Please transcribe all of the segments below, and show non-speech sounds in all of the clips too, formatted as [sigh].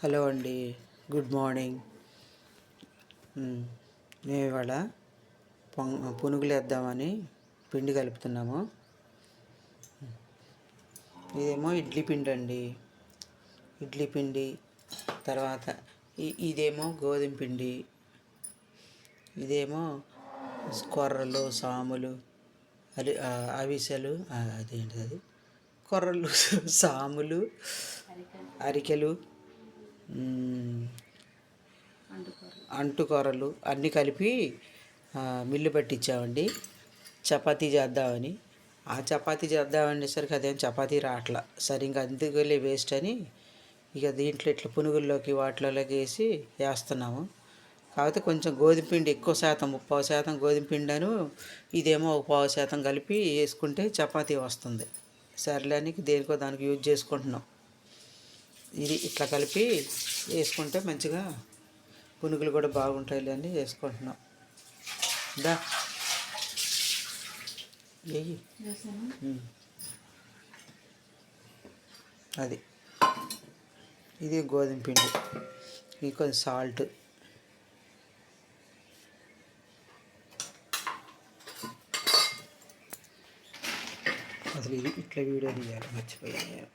Hello అండి. Good morning. మేము ఇవాళ పునుగులు వేద్దామని పిండి కలుపుతున్నాము. ఇదేమో ఇడ్లీ పిండి అండి. ఇడ్లీ పిండి తర్వాత ఇదేమో గోధుమ పిండి ఇదేమో కొర్రలు సాములు అది ఆ, అవిసెలు అదేంటిది అది? కొర్రలు [laughs] సాములు అరికెలు అంటుకూరలు అన్నీ కలిపి మిల్లు పట్టించామండి చపాతీ చేద్దామని. ఆ చపాతీ చేద్దామనేసరికి అదేం చపాతీ రావట్లా సరే ఇంకా అందుకలే వేస్ట్ అని ఇక దీంట్లో ఇట్లా పునుగుల్లోకి వాటిలోకి వేసి వేస్తున్నాము. కాకపోతే కొంచెం గోధుమ పిండి ఎక్కువ శాతం ముప్పావు శాతం గోధుమ పిండాను ఇదేమో ఒక పావు శాతం కలిపి వేసుకుంటే చపాతీ వస్తుంది. సర్లేనికి దేనికో దానికి యూజ్ చేసుకుంటున్నాం. ఇది ఇట్లా కలిపి వేసుకుంటే మంచిగా పునుగులు కూడా బాగుంటాయి అని వేసుకుంటున్నాం. దా. వెయ్యి అది. ఇది గోధుమ పిండి. ఇది కొంచెం సాల్ట్. అసలు ఇది ఇట్లా వీడియో తీయాలి మర్చిపోయాను నేను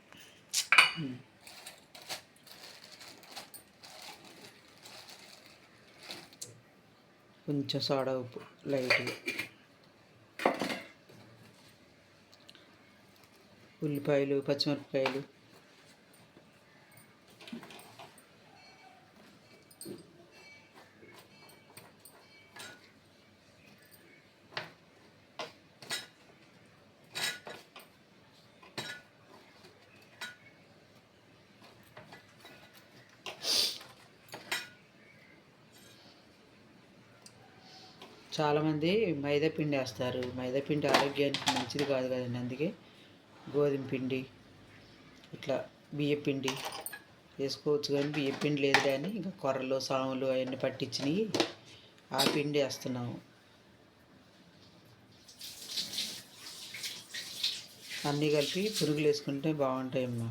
ఉమ్. కొంచెం సోడా ఉప్పు లైట్గా ఉల్లిపాయలు పచ్చిమిరపకాయలు. చాలామంది మైదా పిండి వేస్తారు. మైదా పిండి ఆరోగ్యానికి మంచిది కాదు కదండి. అందుకే గోధుమ పిండి ఇట్లా బియ్య పిండి వేసుకోవచ్చు కానీ బియ్య పిండి లేదు కానీ ఇంకా కొర్రలు సాములు అవన్నీ పట్టించినవి ఆ పిండి వేస్తున్నాము. అన్నీ కలిపి పురుగులు వేసుకుంటే బాగుంటాయమ్మా.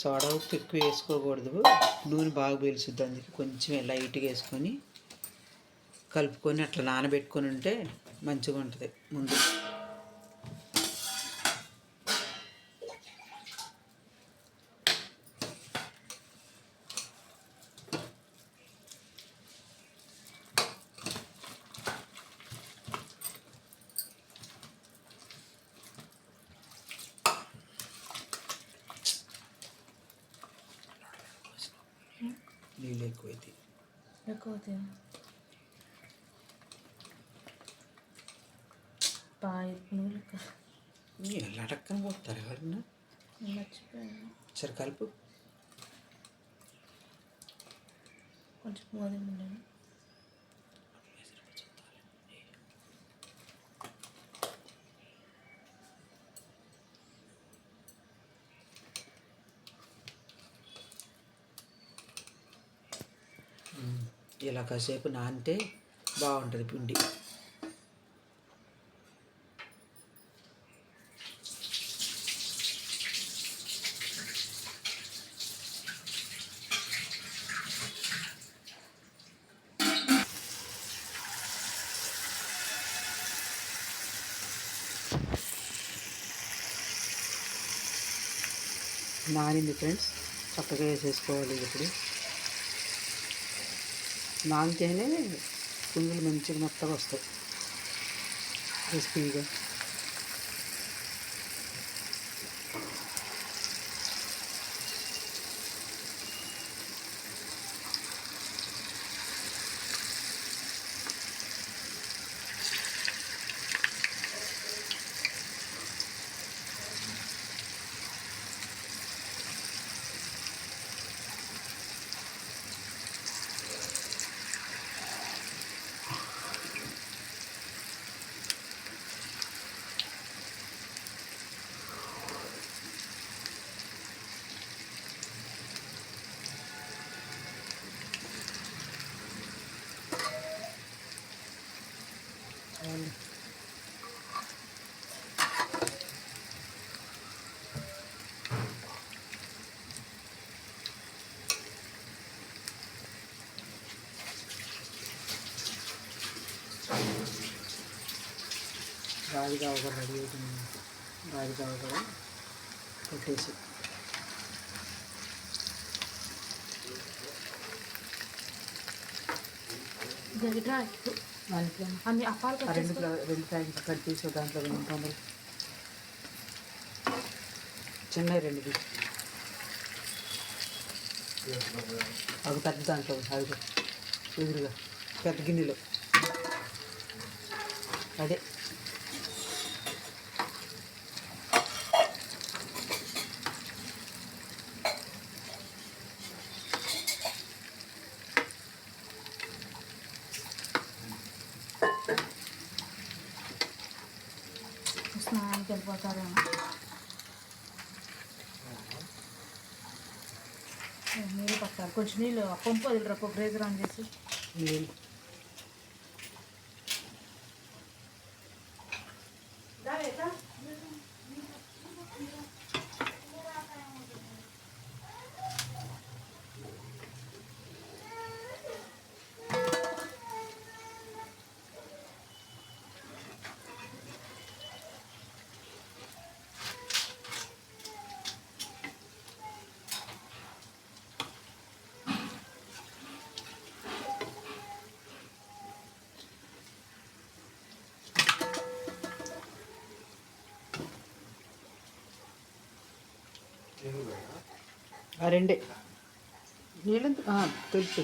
సోడా ఉప్పు ఎక్కువ వేసుకోకూడదు. నూనె బాగా పీల్చుద్ది అందుకే కొంచెం లైట్గా వేసుకొని కలుపుకొని అట్లా నానబెట్టుకొని ఉంటే మంచిగా ఉంటుంది. ముందు నీళ్ళు ఎక్కువైతే ఎక్కువ బాగా నూనె ఎలా అడక్కని పోతారు ఎవరన్నా? సరే కలుపు. కొంచెం ఇలా కాసేపు నానితే బాగుంటుంది పిండి. నానింది ఫ్రెండ్స్ చక్కగా వేసేసుకోవాలి ఇప్పుడు. నానితేనే పుంజులు మంచిగా మెత్తగా వస్తాయి. క్రిస్పీగా రాజుగావ కూడా రెడీ అవుతుంది రాజుగావ కూడా పెట్టేసి రెండు ఫ్లవర్ రెండు ప్యాకెట్లు కట్ తీసి దాంట్లో రెండు తొందర చిన్న రెండు అవి పెద్ద దాంట్లో అవి ఎదురుగా పెద్ద గిన్నెలో. అదే. స్నానానికి నీళ్ళు పట్టాలి. కొంచెం నీళ్ళు పంపు వదిలిరా ఒక గ్రేజర్ ఆన్ చేసి. నీళ్ళు. రెండే నీళ్ళంత తెలుసు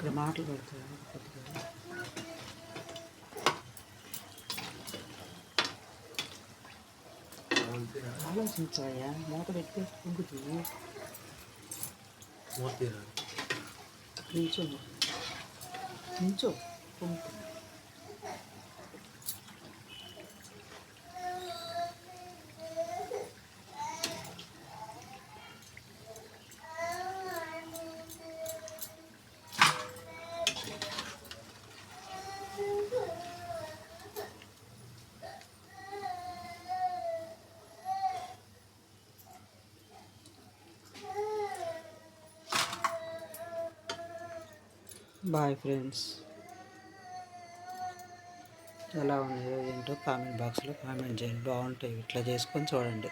ఇక్కడ మాటలు కొద్దిగా. ఆలోచించాయా? మూత పెట్టి పొంగుతుంది నించో నించో పొంగుతుంది బాయ్ ఫ్రెండ్స్. ఎలా ఉన్నాయో ఏంటో కామెంట్ బాక్స్లో కామెంట్ చేయండి. బాగుంటాయి. ఇట్లా చేసుకొని చూడండి.